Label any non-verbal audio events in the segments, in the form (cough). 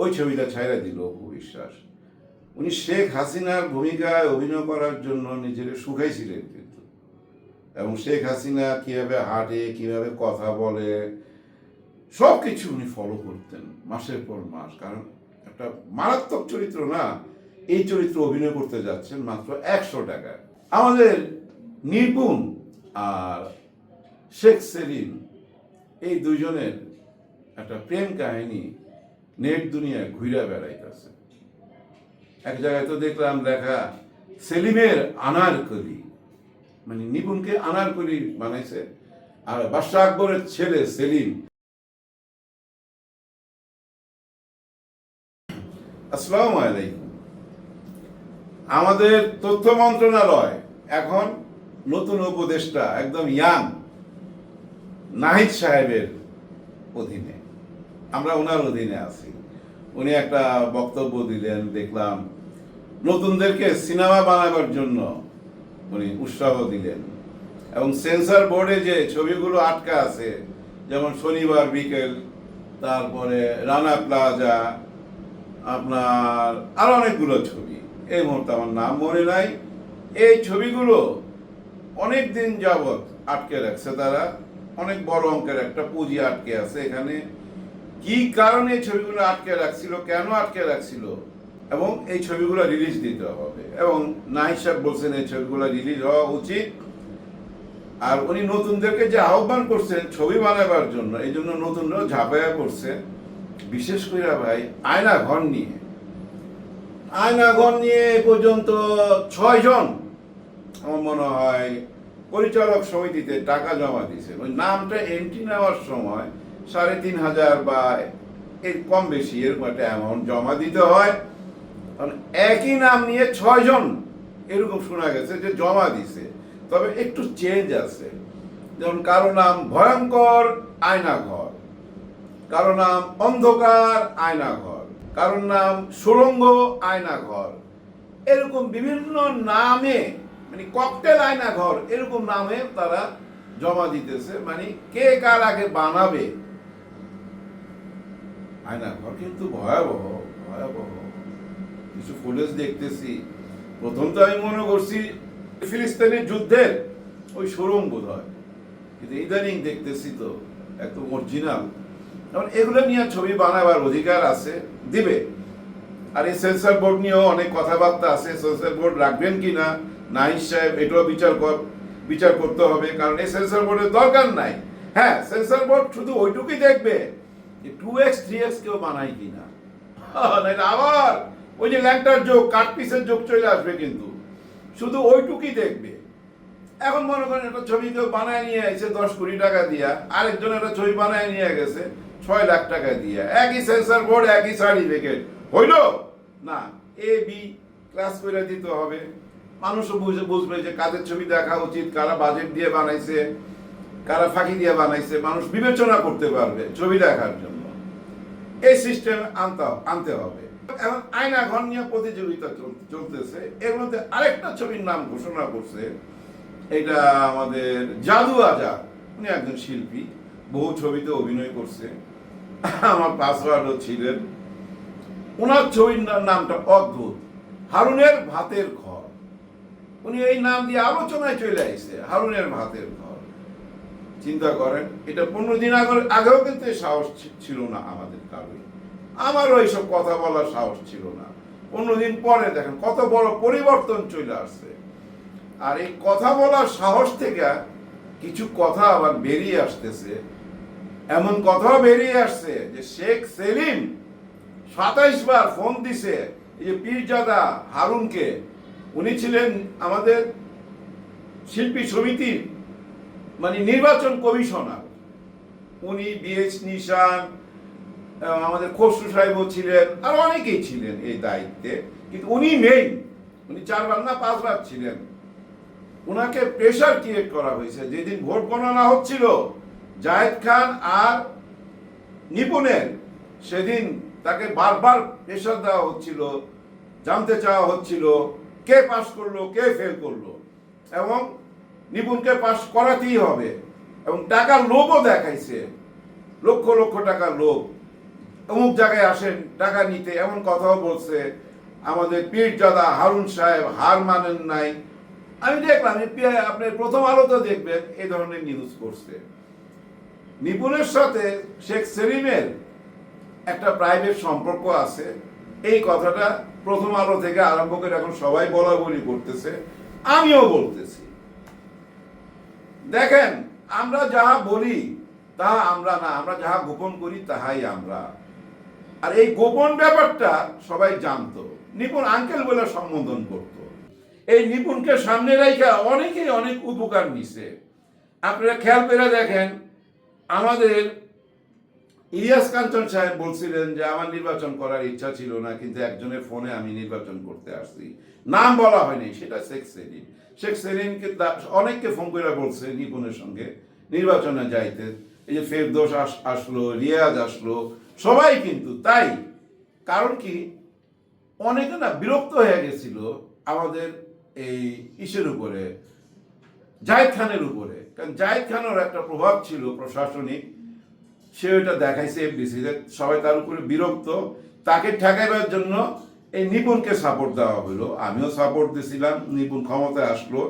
ওই ছবিটা ছাইরা দিল অপু বিশ্বাস। উনি শেখ হাসিনার ভূমিকায় অভিনয় করার জন্য নিজের শুকাইছিলেন কিন্তু। এবং শেখ হাসিনা কীভাবে হাঁটে, কীভাবে কথা বলে সব কিছু উনি ফলো করতেন মাসের পর মাস। কারণ একটা মারাত্মক চরিত্র না, এই চরিত্র অভিনয় করতে যাচ্ছেন মাত্র একশো টাকা আমাদের নিপুণ আর শেখ সেলিম, এই দুজনের একটা প্রেম কাহিনী নেট দুনিয়ায় ঘুরে বেড়াইতেছে। এক জায়গায় তো দেখলাম, লেখা, সেলিমের আনারকলি মানে নিপুণকে আনারকলি বানাইছে। আর বাদশাহ আকবরের ছেলে সেলিম। আসসালামু আলাইকুম। আমাদের তথ্য মন্ত্রণালয় এখন নতুন উপদেষ্টা, একদম ইয়াং, নাহিদ সাহেবের অধীনে। আমরা ওনার অধীনে আছি। উনি একটা বক্তব্য দিলেন, দেখলাম নতুনদেরকে সিনেমা বানাবার জন্য উনি উৎসাহ দিলেন। এবং সেন্সর বোর্ডে যে ছবিগুলো আটকা আছে, যেমন শনিবার বিকেল, তারপরে রানা প্লাজা, আপনার আরও অনেকগুলো ছবি। এই মুহূর্তে আমার নাম মনে নাই। এই ছবিগুলো অনেক দিন যাবৎ আটকে রাখছে তারা। অনেক বড় অঙ্কের একটা পুঁজি আটকে আছে এখানে। কি কারণে এই ছবিগুলো আটকে রাখছিল, কেন আটকে রাখছিল, এবং এই ছবিগুলো রিলিজ দিতে হবে? এবং নাহিদ সাহেব বলছেন এই ছবিগুলো রিলিজ হওয়া উচিত। আর উনি নতুনদেরকে যে আহ্বান করছেন ছবি বানাবার জন্য, এই জন্য নতুনরাও ঝাঁপাইয়া করছে বিশেষ করে ভাই, আয়না ঘর নিয়ে। আয়না ঘর নিয়ে এ পর্যন্ত ছয়জন আমার মনে হয়, পরিচালক সমিতিতে টাকা জমা দিয়েছে ওই নামটা এন্ট্রি নেওয়ার সময় সাড়ে তিন হাজার বা এর কম বেশি এরকম একটা অ্যামাউন্ট জমা দিতে হয়। কারণ একই নাম নিয়ে ছয়জন এরকম শোনা গেছে যে জমা দিছে। তবে একটু চেঞ্জ আছে। যেমন কারও নাম ভয়ঙ্কর আয়না ঘর কারও নাম অন্ধকার আয়না ঘর কারোর নাম সুরঙ্গ আয়না ঘর এরকম বিভিন্ন নামে মানে ককটেল আয়না ঘর এরকম নামে তারা জমা দিতেছে। মানে কে কার আগে বানাবে আয়না ঘর কিন্তু ভয়াবহ ভয়াবহ। কিছু ফুটেজ দেখতেছি। প্রথম তো আমি মনে করছি ফিলিস্তিনের যুদ্ধের ওই শোরুম বোধ হয় কিন্তু ইদানিং দেখতেছি তো, একদম অরিজিনাল কারণ এগুলো নিয়ে ছবি বানাবার অধিকার আছে, দিবে। আর এই সেন্সর বোর্ড নিয়েও অনেক কথাবার্তা আছে সেন্সর বোর্ড রাখবেন কি না নাইস সাহেব, এটাও বিচার কর, বিচার করতে হবে। কারণ এই সেন্সর বোর্ডের দরকার নাই। হ্যাঁ সেন্সর বোর্ড শুধু ওইটুকুই দেখবে। (laughs) ছয় লাখ টাকা দিয়ে। একই সেন্সর বোর্ড একই না এ বি ক্লাস করে দিতে হবে। মানুষও বুঝে বুঝবে যে কাদের ছবি দেখা উচিত, কারা বাজেট দিয়ে বানাইছে। কারা ফাঁকি দিয়ে বানাইছে, মানুষ বিবেচনা করতে পারবে ছবি দেখার জন্য। এই সিস্টেম আনতে আনতে হবে। এখন আয়না ঘর নিয়ে প্রতিযোগিতা চলতেছে। এর মধ্যে আরেকটা ছবির নাম ঘোষণা করছে। এটা আমাদের জাদু আজাদ। উনি একজন শিল্পী। বহু ছবিতে অভিনয় করছে। আমার পাসওয়ার্ডও ছিলেন। ওনার ছবির নামটা অদ্ভুত। হারুনের ভাতের ঘর। উনি এই নাম দিয়ে আলোচনায় চলে আসছে হারুনের ভাতের ঘর। চিন্তা করেন, এটা পনেরো দিন আগে আগেও কিন্তু সাহস ছিল না আমাদের কারোই আমারও এইসব কথা বলার সাহস ছিল না। পনেরো দিন পরে দেখেন, কত বড় পরিবর্তন চলে আসছে। আর এই কথা বলার সাহস থেকে কিছু কথা আবার বেরিয়ে আসতেছে। এমন কথাও বেরিয়ে আসছে যে শেখ সেলিম সাতাইশ বার ফোন দিছে, এই যে পীরজাদা হারুনকে। উনি ছিলেন আমাদের শিল্পী সমিতির মানে নির্বাচন কমিশনার। উনি বিএস নিশান আমাদের খসরু সাহেবও ছিলেন, আর অনেকেই ছিলেন এই দায়িত্বে। কিন্তু উনি মেইন উনি চারবার না পাঁচবার ছিলেন। ওনাকে প্রেশার ক্রিয়েট করা হয়েছে। যেদিন ভোট গণনা হচ্ছিল, জায়েদ খান আর নিপুণের, সেদিন তাকে বারবার প্রেশার দেওয়া হচ্ছিল, জানতে চাওয়া হচ্ছিল, কে পাস করল, কে ফেল করল। এবং নিপুণকে পাশ করাতেই হবে। এবং টাকার লোভও দেখাইছে। লক্ষ লক্ষ টাকার লোভ। অমুক জায়গায় আসেন, টাকা নিতে এমন কথাও বলছে, আমাদের পীরজাদা হারুন সাহেব হার মানেন নাই। আমি দেখলাম আপনি প্রথম আলোতে দেখবেন এই ধরনের নিউজ করছে। নিপুণের সাথে শেখ সেলিমের একটা প্রাইভেট সম্পর্ক আছে। এই কথাটা প্রথম আলো থেকে আরম্ভ করে এখন সবাই বলা বলি করতেছে। আমিও বলতেছি। দেখেন, আমরা যাহা বলি তাহা আমরা না, আমরা যাহা গোপন করি, তাহাই আমরা। আর এই গোপন ব্যাপারটা সবাই জানতো। নিপুণ আঙ্কেল বলে সম্বোধন করত। এই নিপুণকে সামনে রেখে অনেকেই অনেক উপকার নিছে। আপনারা খেয়াল করে দেখেন, আমাদের ইলিয়াস কাঞ্চন সাহেব বলছিলেন যে, আমার নির্বাচন করার ইচ্ছা ছিল না, কিন্তু একজনের ফোনে আমি নির্বাচন করতে আসছি। নাম বলা হয়নি, সেটা সেক্স সেলিম শেখ সেলিমকে অনেককে ফোন করে বলছে নিপুণের সঙ্গে, নির্বাচনে যাইতে। এই যে ফেরদোস আস- আসলো, রিয়াজ আসলো, সবাই কিন্তু তাই। কারণ কি? অনেকে না বিরক্ত হয়ে গেছিল আমাদের এই ইসের উপরে, জায়েদ খানের উপরে। কারণ জায়েদ খানের একটা প্রভাব ছিল প্রশাসনিক। সে ওইটা দেখাইছে এফডিসিতে সবাই তার উপরে বিরক্ত। তাকে ঠেকাইবার জন্য এই নিপুণকে সাপোর্ট দেওয়া হলো। আমিও সাপোর্ট দিয়েছিলাম নিপুণ ক্ষমতায় আসলো।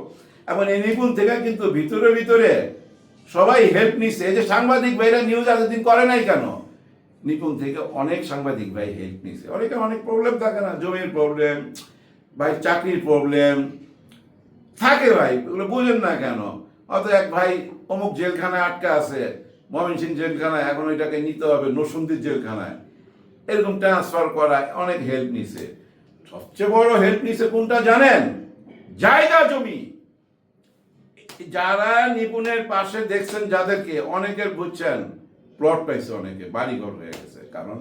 এবং এই নিপুণ থেকে কিন্তু ভিতরে ভিতরে সবাই হেল্প নিচ্ছে এই যে সাংবাদিক ভাইরা নিউজ এতদিন করে নাই কেন? নিপুণ থেকে অনেক সাংবাদিক ভাই হেল্প নিচ্ছে অনেকে অনেক প্রবলেম থাকে না, জমির প্রবলেম ভাই চাকরির প্রবলেম থাকে ভাই ওগুলো বুঝেন না কেন? অত এক ভাই অমুক জেলখানায় আটকা আছে ময়মনসিং জেলখানায়, এখন ওইটাকে নিতে হবে নসুন্দির জেলখানায়। এরকম ট্রান্সফার করায় অনেক হেল্প নিছে। সবচেয়ে বড় হেল্প নিছে কোনটা জানেন? জায়গা জমি। যারা নিপুণের পাশে দেখছেন যাদেরকে, অনেকের বুঝছেন প্লট পাইছে অনেকে, বাড়িঘর হয়ে গেছে। কারণ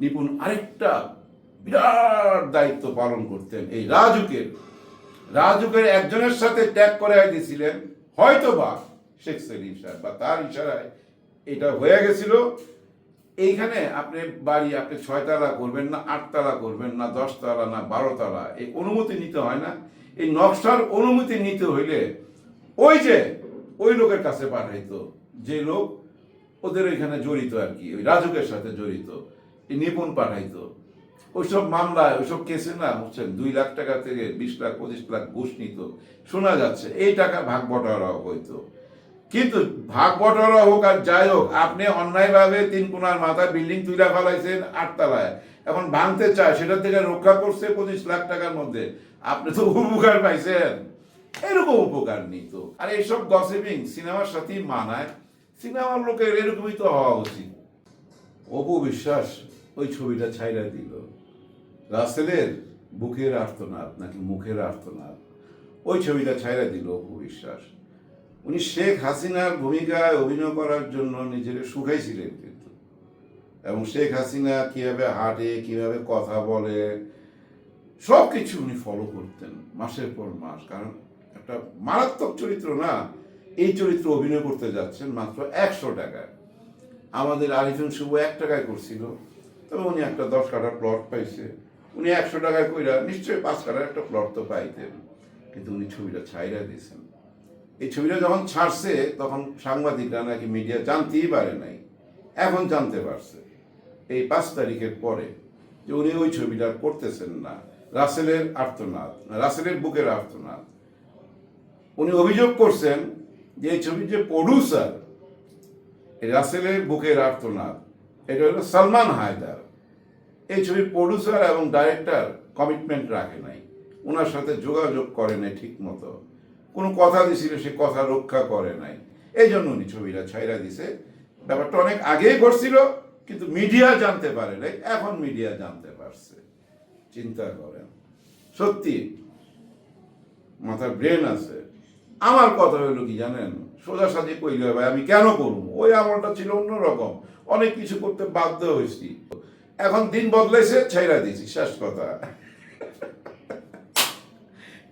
নিপুণ আরেকটা বিরাট দায়িত্ব পালন করতেন এই রাজুকের রাজুকের একজনের সাথে ট্যাগ করে দিয়েছিলেন হয়তো বা শেখ সেলিম সাহেব বা তার ইশারায় এটা হয়ে গেছিল। এইখানে আপনি বাড়ি, আপনি ছয়তলা করবেন না আটতলা করবেন না দশতলা না বারোতলা এই অনুমতি নিতে হয় না। এই নকশার অনুমতি নিতে হইলে ওই যে, ওই লোকের কাছে পাঠাইতো, যে লোক ওদের ওইখানে জড়িত আর কি, ওই রাজুকের সাথে জড়িত, এই নিপুণ পাঠাইতো। ওইসব মামলায়, ওইসব কেসে না, বুঝছেন, দুই লাখ টাকা থেকে বিশ লাখ, পঁচিশ লাখ ঘুষ নিত, শোনা যাচ্ছে, এই টাকা ভাগ বটারা হইতো। কিন্তু ভাগ বটরা হোক আর যাই হোক, আপনি অন্যায়ভাবে তিন কোনার মাথায় বিল্ডিং তুইলা ফেলাইছেন আটতলায়। এখন ভাঙতে চায় সেটা থেকে রক্ষা করছে পঁচিশ লাখ টাকার মধ্যে। আপনি তো উপকার পাইছেন। এরকম উপকার নিত আর এইসব গসিপিং সিনেমার সাথেই মানায়। সিনেমার লোকের এরকমই তো হওয়া উচিত। অপু বিশ্বাস ওই ছবিটা ছাইরা দিল। রাসেলের বুকের আর্তনাদ নাকি মুখের আর্তনাদ? ওই ছবিটা ছাইরা দিল অপু বিশ্বাস। উনি শেখ হাসিনার ভূমিকায় অভিনয় করার জন্য নিজেকে শুকাইছিলেন কিন্তু। এবং শেখ হাসিনা কীভাবে হাঁটে, কীভাবে কথা বলে সব কিছু উনি ফলো করতেন মাসের পর মাস। কারণ একটা মারাত্মক চরিত্র না, এই চরিত্র অভিনয় করতে যাচ্ছেন মাত্র একশো টাকায়। আমাদের আরিফিন শুভ এক টাকায় করছিল, তবে উনি একটা দশ কাঠার প্লট পাইছে। উনি একশো টাকায় কইরা নিশ্চয়ই পাঁচ কাঠার একটা প্লট তো পাইতেন, কিন্তু উনি ছবিটা ছাইরা দিয়েছেন। এই ছবিটা যখন ছাড়ছে, তখন সাংবাদিকরা নাকি মিডিয়া জানতেই পারে নাই। এখন জানতে পারছে। এই পাঁচ তারিখের পরে যে উনি ওই ছবিটা করতেছেন না, রাসেলের আর্তনাদ, রাসেলের বুকের আর্তনাদ। উনি অভিযোগ করছেন যে এই ছবির যে প্রডিউসার রাসেলের বুকের আর্তনাদ, এটা হলো সালমান হায়দার। এই ছবির প্রডিউসার এবং ডাইরেক্টর কমিটমেন্ট রাখে নাই। ওনার সাথে যোগাযোগ করে নাই ঠিক মতো কোনো কথা দিছিল, সে কথা রক্ষা করে নাই। এই জন্য উনি ছবিটা ছাইরা দিছে। ব্যাপারটা অনেক আগেই ঘটছিল, কিন্তু মিডিয়া জানতে পারে নাই। এখন মিডিয়া জানতে পারছে। চিন্তা করেন। সত্যি, মাথার ব্রেন আছে। আমার কথা হলো কি জানেন? সোজা সাজি কইলে ভাই, আমি কেন করব? ওই আমলটা ছিল অন্যরকম। অনেক কিছু করতে বাধ্য হয়েছি। এখন দিন বদলাইছে ছাইরা দিয়েছি শেষ কথা।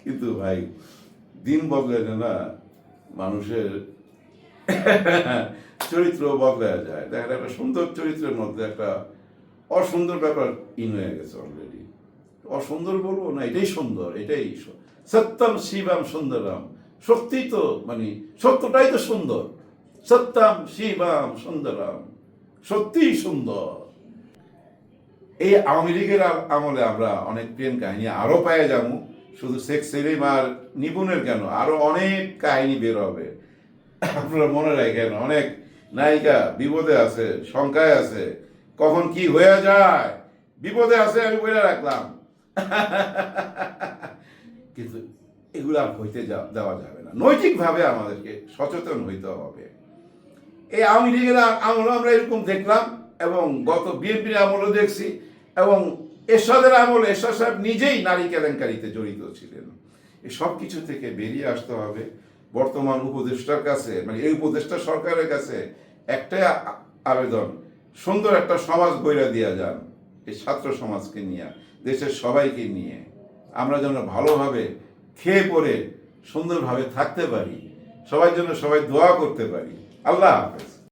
কিন্তু ভাই দিন বদলাইলে না মানুষের চরিত্র বদলায় যায়। দেখেন একটা সুন্দর চরিত্রের মধ্যে একটা অসুন্দর ব্যাপার ইন হয়ে গেছে অলরেডি অসুন্দর বলব না, এটাই সুন্দর, এটাই সত্যম শিবাম সুন্দরম। সত্যি তো মানে সত্যটাই তো সুন্দর। সত্যম শিবম সুন্দরম, সত্যিই সুন্দর। এই আওয়ামী লীগের আমলে আমরা অনেক প্রেম কাহিনী আরও পায়ে যাব। শুধু শেখ সেলিম আর নিপুণের কেন? আরও অনেক কাহিনী বের হবে। আপনারা মনে রাখেন, অনেক নায়িকা বিপদে আছে, শঙ্কায় আছে। কখন কি হয়ে যায়? বিপদে আছে আমি বলে রাখলাম। কিন্তু এগুলো আর হইতে দেওয়া যাবে না। নৈতিকভাবে আমাদেরকে সচেতন হইতে হবে। এই আওয়ামী লীগের আমল আমরা এরকম দেখলাম এবং গত বিএনপির আমলও দেখছি এবং এরশাদের আমল, এরশাদ সাহেব নিজেই নারী কেলেঙ্কারিতে জড়িত ছিলেন। এই সব কিছু থেকে বেরিয়ে আসতে হবে বর্তমান উপদেষ্টার কাছে মানে এই উপদেষ্টা সরকারের কাছে একটাই আবেদন, সুন্দর একটা সমাজ গইরা দিয়া যান এই ছাত্র সমাজকে নিয়ে, দেশের সবাইকে নিয়ে। আমরা যেন ভালোভাবে খেয়ে পরে সুন্দরভাবে থাকতে পারি, সবাই যেন সবাই দোয়া করতে পারি। আল্লাহ হাফেজ।